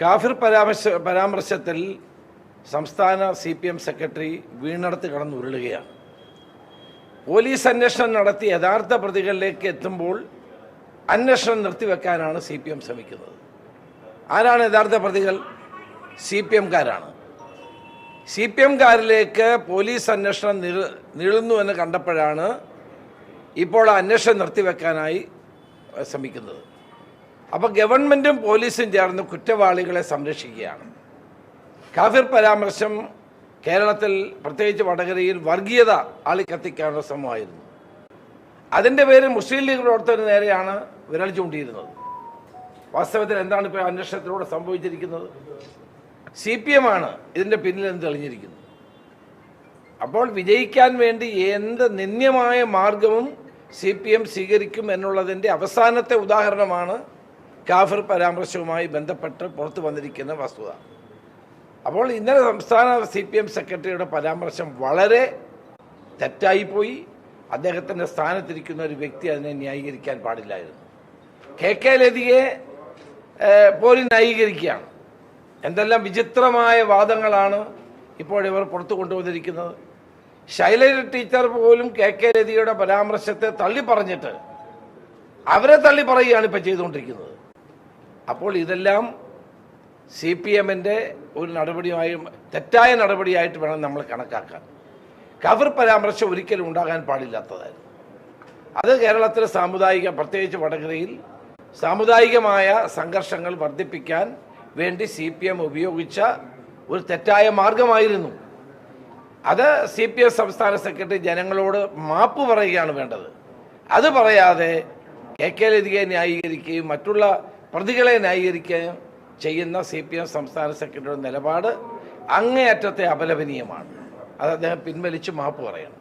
കാഫിർ പരാമർശ പരാമർശത്തിൽ സംസ്ഥാന സി പി എം സെക്രട്ടറി വീണടത്ത് കടന്ന് ഉരുളുകയാണ്. പോലീസ് അന്വേഷണം നടത്തി യഥാർത്ഥ പ്രതികളിലേക്ക് എത്തുമ്പോൾ അന്വേഷണം നിർത്തിവെക്കാനാണ് സി പി എം ശ്രമിക്കുന്നത്. ആരാണ് യഥാർത്ഥ പ്രതികൾ? സി പി എംകാരാണ് സി പി എംകാരിലേക്ക് പോലീസ് അന്വേഷണം നീള- നീളുന്നു എന്ന് കണ്ടപ്പോഴാണ് ഇപ്പോൾ അന്വേഷണം നിർത്തിവെക്കാനായി ശ്രമിക്കുന്നത്. അപ്പോൾ ഗവൺമെന്റും പോലീസും ചേർന്ന് കുറ്റവാളികളെ സംരക്ഷിക്കുകയാണ്. കാഫിർ പരാമർശം കേരളത്തിൽ പ്രത്യേകിച്ച് വടകരയിൽ വർഗീയത ആളിക്കത്തിക്കാനുള്ള ശ്രമമായിരുന്നു. അതിന്റെ പേരിൽ മുസ്ലിം ലീഗ് പ്രവർത്തകർ നേരെയാണ് വിരൽ ചൂണ്ടിയിരുന്നത്. വാസ്തവത്തിൽ എന്താണ് ഇപ്പോൾ അന്വേഷണത്തിലൂടെ സംഭവിച്ചിരിക്കുന്നത്? സി പി എം ആണ് ഇതിന്റെ പിന്നിലെന്ന് തെളിഞ്ഞിരിക്കുന്നത്. അപ്പോൾ വിജയിക്കാൻ വേണ്ടി എന്ത് നിന്ദ്യമായ മാർഗവും സി പി എം സ്വീകരിക്കും എന്നുള്ളതിന്റെ അവസാനത്തെ ഉദാഹരണമാണ് കാഫിർ പരാമർശവുമായി ബന്ധപ്പെട്ട് പുറത്തു വന്നിരിക്കുന്ന വസ്തുത. അപ്പോൾ ഇന്നലെ സംസ്ഥാന സി പി എം സെക്രട്ടറിയുടെ പരാമർശം വളരെ തെറ്റായിപ്പോയി. അദ്ദേഹത്തിന്റെ സ്ഥാനത്തിരിക്കുന്ന ഒരു വ്യക്തി അതിനെ ന്യായീകരിക്കാൻ പാടില്ലായിരുന്നു. കെ കെ ലതിയെ പോലും ന്യായീകരിക്കുകയാണ്. എന്തെല്ലാം വിചിത്രമായ വാദങ്ങളാണ് ഇപ്പോഴിവർ പുറത്തു കൊണ്ടുവന്നിരിക്കുന്നത്. ശൈലജ ടീച്ചർ പോലും കെ കെ ലതിയുടെ പരാമർശത്തെ തള്ളി പറഞ്ഞിട്ട് അവരെ തള്ളി പറയുകയാണ് ഇപ്പം ചെയ്തുകൊണ്ടിരിക്കുന്നത്. അപ്പോൾ ഇതെല്ലാം സി പി എമ്മിന്റെ ഒരു നടപടിയുമായി തെറ്റായ നടപടിയായിട്ട് വേണം നമ്മൾ കണക്കാക്കാൻ. കവർ പരാമർശം ഒരിക്കലും ഉണ്ടാകാൻ പാടില്ലാത്തതായിരുന്നു. അത് കേരളത്തിലെ സാമുദായിക പ്രത്യേകിച്ച് വടകരയിൽ സാമുദായികമായ സംഘർഷങ്ങൾ വർദ്ധിപ്പിക്കാൻ വേണ്ടി സി പി എം ഉപയോഗിച്ച ഒരു തെറ്റായ മാർഗമായിരുന്നു. അത് സി പി എം സംസ്ഥാന സെക്രട്ടറി ജനങ്ങളോട് മാപ്പ് പറയുകയാണ് വേണ്ടത്. അത് പറയാതെ കെ കെ ലതികയെ ന്യായീകരിക്കുകയും മറ്റുള്ള പ്രതികളെ ന്യായീകരിക്കുകയും ചെയ്യുന്ന സി പി എം സംസ്ഥാന സെക്രട്ടറിയുടെ നിലപാട് അങ്ങേയറ്റത്തെ അപലപനീയമാണ്. അത് അദ്ദേഹം പിൻവലിച്ച് മാപ്പ് പറയണം